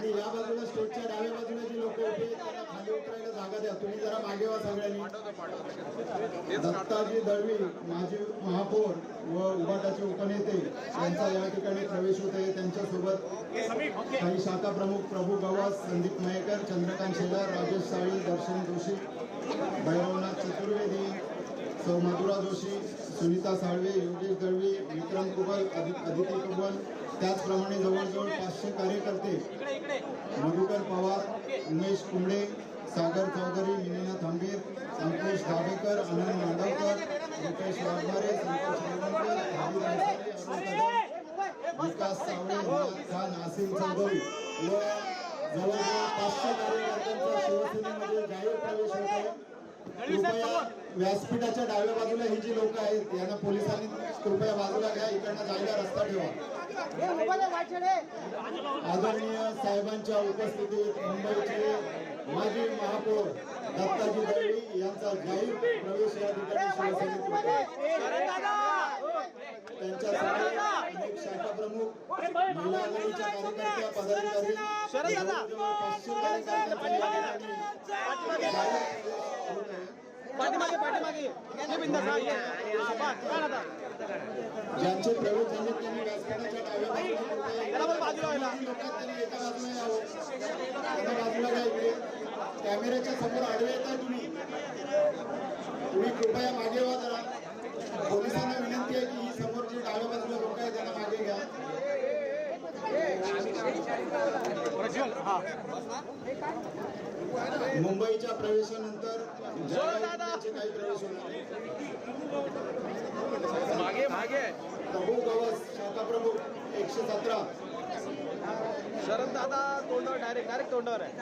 आणि या बाजूला स्टेजच्या डाव्या बाजूला जी लोक उभी त्यांना खाली उतरायला जागा द्या. तुम्ही जरा मागे वा सगळ्यांनी. दत्ताजी दळवी माजी महापौर व उभाटाचे उपनेते यांचा या ठिकाणी प्रवेश होत आहे. त्यांच्यासोबत काही शाखा प्रमुख प्रभू गवास संदीप मयेकर चंद्रकांत शेलार राजेश साळी दर्शन जोशी भैरवनाथ चतुर्वेदी सौ मधुरा जोशी सुनीता साळवे योगेश दळवी विक्रम कुबल अदिती कुबल त्याचप्रमाणे जवळजवळ पाचशे कार्यकर्ते मधुकर पवार उमेश कुंबळे सागर चौधरी मिलिना थांबीर संतोष दाभेकर आनंद मांडवकर रुपेश वाघमारे संतोष रेवणकर विकास सावळे खान आसिम चौधरी व जवळजवळ पाचशे कार्यकर्त्यांचा शिवसेनेमध्ये जाहीर प्रवेश होत आहे व्यासपीठाच्या डाव्या बाजूला ही जी लोक आहेत यांना पोलिसांनी कृपया बाजूला घ्या इकडनं जायला रस्ता ठेवा. आदरणीय साहेबांच्या उपस्थितीत मुंबईचे माजी महापौर दत्ताजी दळवी यांचा जाहीर प्रवेश या ठिकाणी. त्यांच्या शाखा प्रमुख महिला आघाडीच्या कार्यकर्त्या पदाधिकारी जवळजवळ पाठीमागे पाठीमागे. ये ये. ज्यांचे प्रवेश झाले त्यांनी व्यासपीठाच्या डाव्या बाजूला त्यांनी एका बाजूला यावं एका बाजूला इकडे कॅमेऱ्याच्या समोर आडवे येता तुम्ही. तुम्ही कृपया मागे व्हा जरा. पोलिसांना विनंती आहे की ही समोर जी डाव्या बाजूला लोक आहेत त्यांना मागे घ्या. मुंबईच्या प्रवेशानंतर काही प्रवेश होणार मागे मागे. प्रभू गवस शाखा प्रमुख एकशे सतरा. शरद दादा तोंडावर डायरेक्ट डायरेक्ट तोंडावर आहे.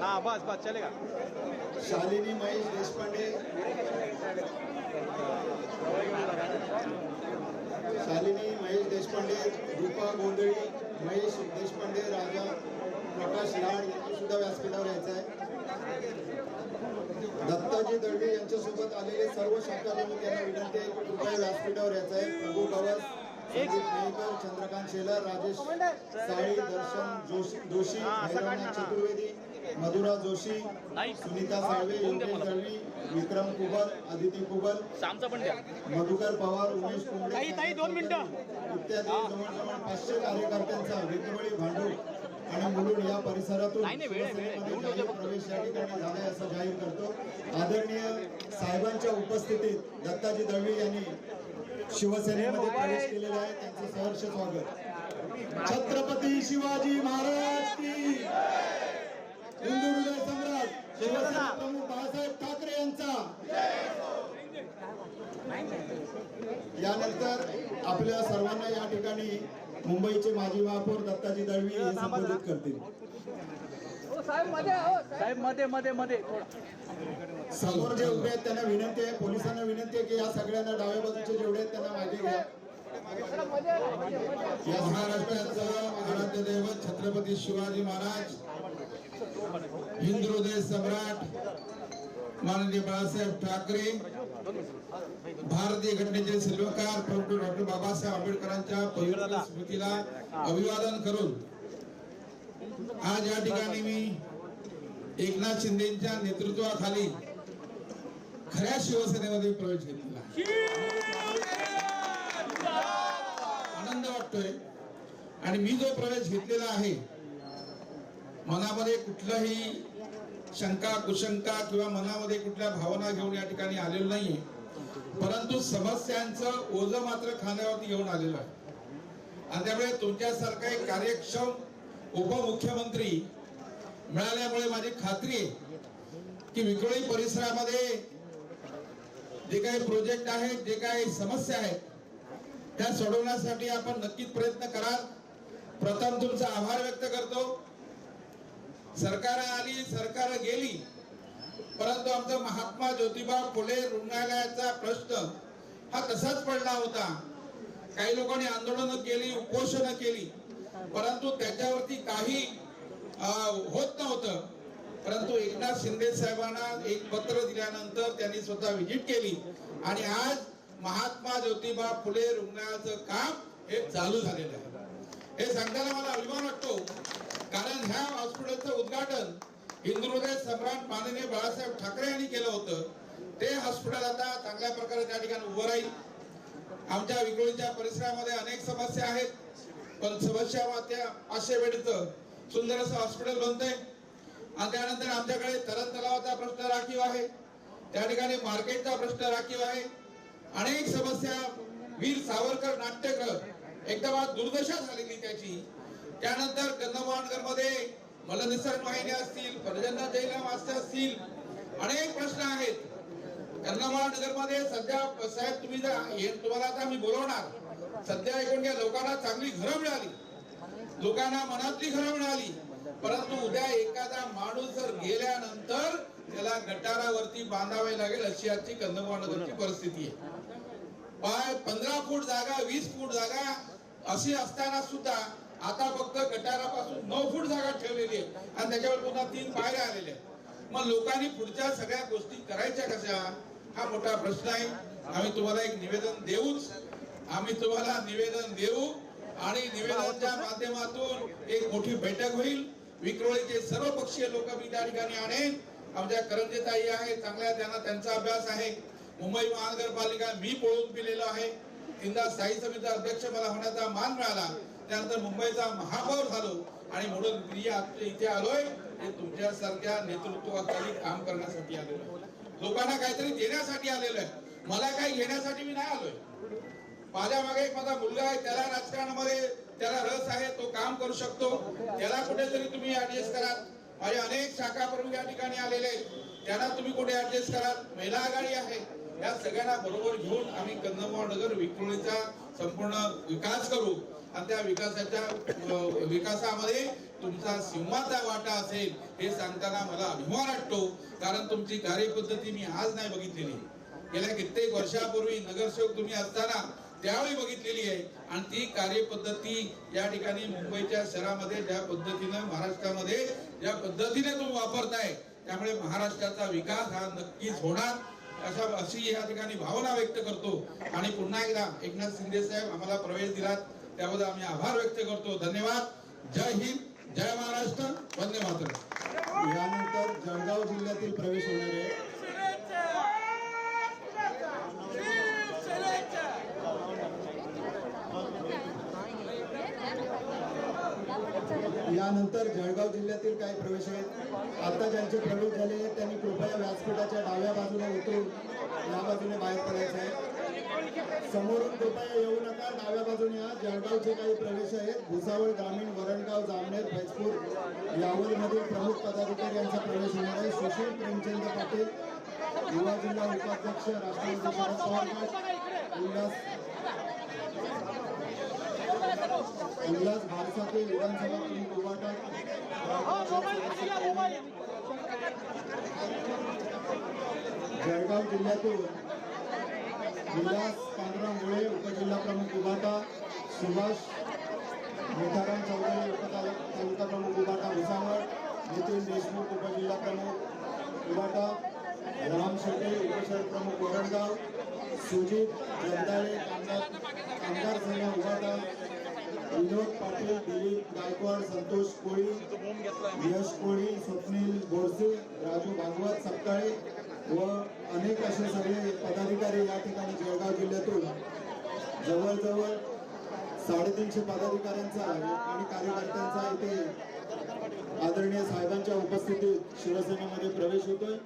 हा बस बस चलेगा शालिनी महेश देशपांडे. शालिनी महेश देशपांडे दीपा गोंधळी महेश देशपांडे राजा प्रकाश लाड यांनी सुद्धा व्यासपीठावर यायचं आहे. दत्ताजी दळवी यांच्यासोबत आलेले सर्व शाखा प्रमुख यांना विनंती आहे की कृपया व्यासपीठावर यायचं आहे प्रभू गवस संदीप मेहकर चंद्रकांत शेलार राजेश साळी दर्शन जोशी जोशी भैरवनाथ. चतुर्वेदी मधुरा जोशी सुनीता साळवे योगेश दळवी विक्रम कुबल आदिती कुबल मधुकर पवार उमेश कुंबळे. इत्यादी जवळजवळ पाचशे कार्यकर्त्यांचा वेगवेगळी भांडूप आणि मुलुंड या परिसरातून प्रवेश या ठिकाणी झालाय असं जाहीर करतो. आदरणीय साहेबांच्या उपस्थितीत दत्ताजी दळवी यांनी शिवसेनेमध्ये प्रवेश केलेला आहे. त्यांचं सहर्ष स्वागत. छत्रपती शिवाजी महाराज की हिंदू हृदय सम्राट शिवसेना प्रमुख बाळासाहेब ठाकरे यांचा. यानंतर आपल्या सर्वांना या ठिकाणी मुंबईचे माजी महापौर दत्ताजी दळवी हे संबोधित करतील. साहेबमध्ये मध्ये समोर जे उभे आहेत त्यांना विनंती आहे पोलिसांना विनंती आहे की या सगळ्यांना डाव्या बाजूचे जेवढे आहेत त्यांना मागे घ्या. या महाराष्ट्राचं आराध्य दैवत छत्रपती शिवाजी महाराज हिंदू हृदय सम्राट माननीय बाळासाहेब ठाकरे भारतीय घटनेचे शिल्पकार प्रमुख डॉक्टर बाबासाहेब आंबेडकरांच्या पवित्र स्मृतीला अभिवादन करून आज या ठिकाणी मी एकनाथ शिंदेच्या नेतृत्वाखाली खऱ्या शिवसेनेमध्ये प्रवेश घेतलेला आनंद वाटतोय. आणि मी जो प्रवेश घेतलेला आहे मनामध्ये कुठलंही शंका कुशंका किंवा मनामध्ये कुठल्या भावना घेऊन या ठिकाणी आलेलो नाहीये. परंतु समस्यांचं ओझ मात्र खांद्यावरती घेऊन आलेलं आहे. आणि त्यामुळे तुमच्यासारखा एक कार्यक्षम उपमुख्यमंत्री मिळाल्यामुळे माझी खात्री आहे की विक्रोळी परिसरामध्ये जे काही प्रोजेक्ट आहेत जे काही समस्या आहेत त्या सोडवण्यासाठी आपण नक्कीच प्रयत्न कराल. प्रथम तुमचा आभार व्यक्त करतो. सरकार आली सरकार गेली. परंतु आमचा महात्मा ज्योतिबा फुले रुग्णालयाचा प्रश्न हा तसाच पडला होता. काही लोकांनी आंदोलन केली उपोषण केली. परंतु त्याच्यावरती काही होत नव्हतं. परंतु एकनाथ शिंदे साहेबांना एक पत्र दिल्यानंतर त्यांनी स्वतः व्हिजिट केली. आणि आज महात्मा ज्योतिबा फुले रुग्णालयाचं काम हे चालू झालेलं आहे. हे सांगताना मला अभिमान वाटतो. कारण ह्या हॉस्पिटलचं उद्घाटन हिंदुहृदय सम्राट माननीय बाळासाहेब ठाकरे यांनी केलं होतं. ते हॉस्पिटल आता चांगल्या प्रकारे त्या ठिकाणी उभं राहील. आमच्या विक्रोळीच्या परिसरामध्ये अनेक समस्या आहेत. पण समस्या त्या पाचशे बेडचं सुंदर असं हॉस्पिटल बनतंय. आणि त्यानंतर आमच्याकडे तरण तलावाचा प्रश्न राखीव आहे. त्या ठिकाणी मार्केटचा प्रश्न राखीव आहे. अनेक समस्या. वीर सावरकर नाट्यकर एकदम आज दुर्दशा झालेली त्याची. त्यानंतर कन्नमहानगरमध्ये मलनिसरण वाहिन्या असतील पर्जन्य जैला वास्ते असतील अनेक प्रश्न आहेत. कन्नमहानगरमध्ये सध्या साहेब तुम्ही हे- तुम्हाला आता मी बोलवणार. सध्या ऐकून घ्या लोकांना चांगली घरं मिळाली. लोकांना मनातली घरं मिळाली. परंतु उद्या एखादा माणूस जर गेल्यानंतर त्याला गटारावरती बांधावे लागेल अशी आजची कंदमहानगरची परिस्थिती आहे. पाय पंधरा फूट जागा वीस फूट जागा अशी असताना सुद्धा आता फक्त गटारापासून नऊ फूट जागा ठेवलेली आहे आणि त्याच्यावर पुन्हा तीन पायऱ्या आलेल्या आहेत. मग लोकांनी पुढच्या सगळ्या गोष्टी करायच्या कशा? हा मोठा प्रश्न आहे. आम्ही तुम्हाला एक निवेदन देऊच. आम्ही तुम्हाला निवेदन देऊ आणि निवेदनाच्या माध्यमातून एक मोठी बैठक होईल. विक्रोळीचे सर्व पक्षीय लोक मी त्या ठिकाणी आणेन. आमच्या करंजेताई आहे चांगल्या त्यांना त्यांचा अभ्यास आहे. मुंबई महानगरपालिका मी पळून पिलेलो आहे. तीनदा स्थायी समितीचा अध्यक्ष मला होण्याचा मान मिळाला. त्यानंतर मुंबईचा महापौर झालो. आणि म्हणून मी इथे आलोय. हे तुमच्यासारख्या नेतृत्वाखाली काम करण्यासाठी आलेलो लोकांना काहीतरी देण्यासाठी आलेलो आहे. मला काही घेण्यासाठी मी नाही आलोय. माझ्या मागे एक माझा मुलगा आहे. त्याला राजकारणामध्ये त्याला रस आहे. तो काम करू शकतो. त्याला कुठेतरी तुम्ही ऍडजस्ट करा माझे अनेक शाखा प्रमुख या ठिकाणी आलेले आहेत. त्यांना तुम्ही कुठे ऍडजस्ट करा महिला आघाडी आहे. या सगळ्यांना बरोबर घेऊन आम्ही कंदमाळ नगर विक्रोळीचा संपूर्ण विकास करू. आणि त्या विकासाच्या विकासामध्ये तुमचा सिंहाचा वाटा असेल हे सांगताना मला अभिमान वाटतो. कारण तुमची कार्यपद्धती मी आज नाही बघितलेली. गेल्या कित्येक वर्षापूर्वी नगरसेवक तुम्ही असताना त्यावेळी बघितलेली आहे. आणि ती कार्यपद्धती या ठिकाणी मुंबईच्या शहरामध्ये ज्या पद्धतीनं महाराष्ट्रामध्ये ज्या पद्धतीने तुम्ही वापरताय त्यामुळे महाराष्ट्राचा विकास हा नक्कीच होणार. अशा अशी या ठिकाणी भावना व्यक्त करतो. आणि पुन्हा एकदा एकनाथ शिंदे साहेब आम्हाला प्रवेश दिलात. त्याबद्दल आम्ही आभार व्यक्त करतो. धन्यवाद. जय हिंद. जय महाराष्ट्र. वंदे मातरम. यानंतर जळगाव जिल्ह्यातील प्रवेश होणार आहे यानंतर जळगाव जिल्ह्यातील काही प्रवेश आहेत. आता ज्यांचे प्रवेश झाले आहेत त्यांनी कृपया व्यासपीठाच्या डाव्या बाजूला उतरून या बाजूने बाहेर पडायचं आहे. समोरून कृपया येऊ नका डाव्या बाजूने या. जळगावचे काही प्रवेश आहेत. भुसावळ ग्रामीण वरणगाव जामनेर फैजपूर यावलमधील प्रमुख पदाधिकारी यांचा प्रवेश होणार आहे. सुशील प्रेमचंद पाटील युवा जिल्हा उपाध्यक्ष राष्ट्रवादी शरद पवार उल्हास उल्हास भारसाते विधानसभा जळगाव जिल्ह्यातून विलास पांडुरंग मुळे उपजिल्हा प्रमुख उभाटा सुभाष मोठाराम चौधरी उपतालुका प्रमुख उभाटा भुसावळ नितीन देशमुख उपजिल्हा प्रमुख उभाटा राम शेटे उपशहर प्रमुख वरणगाव सुजित जगदाळे आमदार आमदार विनोद पाटील दिलीप गायकवाड संतोष कोळी यश कोळी स्वप्नील बोरसे राजू भागवत सपकाळे व अनेक असे सगळे पदाधिकारी या ठिकाणी जळगाव जिल्ह्यातून जवळजवळ साडेतीनशे पदाधिकाऱ्यांचा आणि कार्यकर्त्यांचा इथे आदरणीय साहेबांच्या उपस्थितीत शिवसेनेमध्ये प्रवेश होतोय.